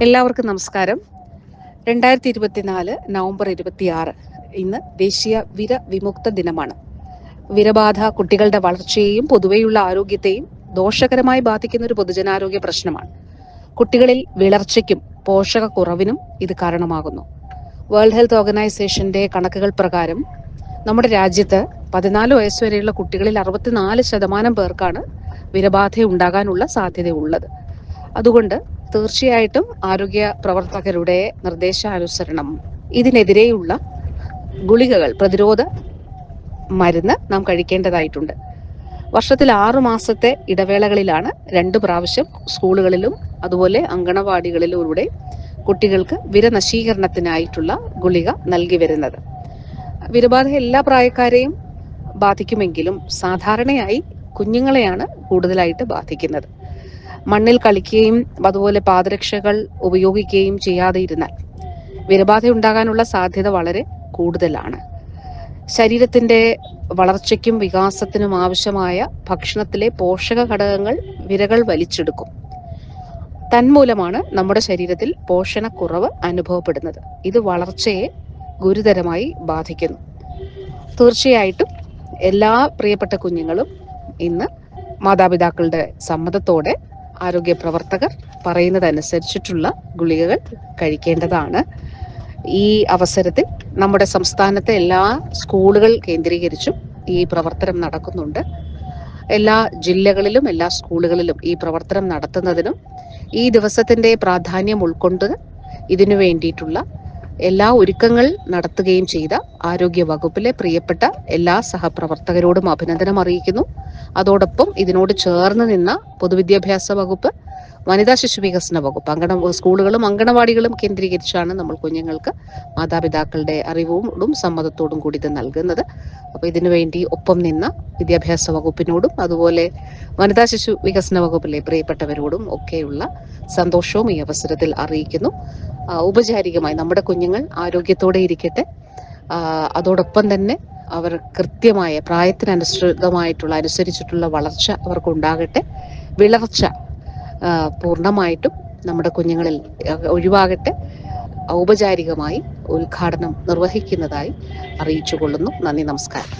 എല്ലാവർക്കും നമസ്കാരം. രണ്ടായിരത്തി ഇരുപത്തിനാല് നവംബർ ഇരുപത്തിയാറ് ഇന്ന് ദേശീയ വിര വിമുക്ത ദിനമാണ്. വിരബാധ കുട്ടികളുടെ വളർച്ചയെയും പൊതുവെയുള്ള ആരോഗ്യത്തെയും ദോഷകരമായി ബാധിക്കുന്ന ഒരു പൊതുജനാരോഗ്യ പ്രശ്നമാണ്. കുട്ടികളിൽ വിളർച്ചയ്ക്കും പോഷകക്കുറവിനും ഇത് കാരണമാകുന്നു. വേൾഡ് ഹെൽത്ത് ഓർഗനൈസേഷന്റെ കണക്കുകൾ പ്രകാരം നമ്മുടെ രാജ്യത്ത് പതിനാല് വയസ്സുവരെയുള്ള കുട്ടികളിൽ അറുപത്തിനാല് ശതമാനം പേർക്കാണ് വിരബാധ ഉണ്ടാകാനുള്ള സാധ്യത ഉള്ളത് അതുകൊണ്ട് തീർച്ചയായിട്ടും ആരോഗ്യ പ്രവർത്തകരുടെ നിർദ്ദേശാനുസരണം ഇതിനെതിരെയുള്ള ഗുളികകൾ പ്രതിരോധ മരുന്ന് നാം കഴിക്കേണ്ടതായിട്ടുണ്ട്. വർഷത്തിൽ ആറു മാസത്തെ ഇടവേളകളിലാണ് രണ്ട് പ്രാവശ്യം സ്കൂളുകളിലും അതുപോലെ അങ്കണവാടികളിലൂടെ കുട്ടികൾക്ക് വിരനശീകരണത്തിനായിട്ടുള്ള ഗുളിക നൽകി വരുന്നത്. വിരബാധ എല്ലാ പ്രായക്കാരെയും ബാധിക്കുമെങ്കിലും സാധാരണയായി കുഞ്ഞുങ്ങളെയാണ് കൂടുതലായിട്ട് ബാധിക്കുന്നത്. മണ്ണിൽ കളിക്കുകയും അതുപോലെ പാദരക്ഷകൾ ഉപയോഗിക്കുകയും ചെയ്യാതെ ഇരുന്നാൽ വിരബാധ ഉണ്ടാകാനുള്ള സാധ്യത വളരെ കൂടുതലാണ്. ശരീരത്തിന്റെ വളർച്ചയ്ക്കും വികാസത്തിനും ആവശ്യമായ ഭക്ഷണത്തിലെ പോഷക ഘടകങ്ങൾ വിരകൾ വലിച്ചെടുക്കും. തന്മൂലമാണ് നമ്മുടെ ശരീരത്തിൽ പോഷണക്കുറവ് അനുഭവപ്പെടുന്നത്. ഇത് വളർച്ചയെ ഗുരുതരമായി ബാധിക്കുന്നു. തീർച്ചയായിട്ടും എല്ലാ പ്രിയപ്പെട്ട കുഞ്ഞുങ്ങളും ഇന്ന് മാതാപിതാക്കളുടെ സമ്മതത്തോടെ ആരോഗ്യ പ്രവർത്തകർ പറയുന്നതനുസരിച്ചിട്ടുള്ള ഗുളികകൾ കഴിക്കേണ്ടതാണ്. ഈ അവസരത്തിൽ നമ്മുടെ സംസ്ഥാനത്തെ എല്ലാ സ്കൂളുകൾ കേന്ദ്രീകരിച്ചും ഈ പ്രവർത്തനം നടക്കുന്നുണ്ട്. എല്ലാ ജില്ലകളിലും എല്ലാ സ്കൂളുകളിലും ഈ പ്രവർത്തനം നടത്തുന്നതിനും ഈ ദിവസത്തിന്റെ പ്രാധാന്യം ഉൾക്കൊണ്ട് ഇതിനു വേണ്ടിയിട്ടുള്ള എല്ലാ ഒരുക്കങ്ങൾ നടത്തുകയും ചെയ്ത ആരോഗ്യ വകുപ്പിലെ പ്രിയപ്പെട്ട എല്ലാ സഹപ്രവർത്തകരോടും അഭിനന്ദനം അറിയിക്കുന്നു. അതോടൊപ്പം ഇതിനോട് ചേർന്ന് നിന്ന പൊതുവിദ്യാഭ്യാസ വകുപ്പ് വനിതാ ശിശു വികസന വകുപ്പ്. അങ്കണ സ്കൂളുകളും അങ്കണവാടികളും കേന്ദ്രീകരിച്ചാണ് നമ്മൾ കുഞ്ഞുങ്ങൾക്ക് മാതാപിതാക്കളുടെ അറിവോടും സമ്മതത്തോടും കൂടി ഇത് നൽകുന്നത്. അപ്പോൾ ഇതിനു വേണ്ടി ഒപ്പം നിന്ന വിദ്യാഭ്യാസ വകുപ്പിനോടും അതുപോലെ വനിതാ ശിശു വികസന വകുപ്പിലെ പ്രിയപ്പെട്ടവരോടും ഒക്കെയുള്ള സന്തോഷവും ഈ അവസരത്തിൽ അറിയിക്കുന്നു. ഔപചാരികമായി നമ്മുടെ കുഞ്ഞുങ്ങൾ ആരോഗ്യത്തോടെ ഇരിക്കട്ടെ. അതോടൊപ്പം തന്നെ അവർ കൃത്യമായ പ്രായത്തിനനുസൃതമായിട്ടുള്ള അനുസരിച്ചിട്ടുള്ള വളർച്ച അവർക്ക് ഉണ്ടാകട്ടെ വിളർച്ച പൂർണമായിട്ടും നമ്മുടെ കുഞ്ഞുങ്ങളിൽ ഒഴിവാകട്ടെ ഔപചാരികമായി ഉദ്ഘാടനം നിർവഹിക്കുന്നതായി അറിയിച്ചു കൊള്ളുന്നു നന്ദി നമസ്കാരം.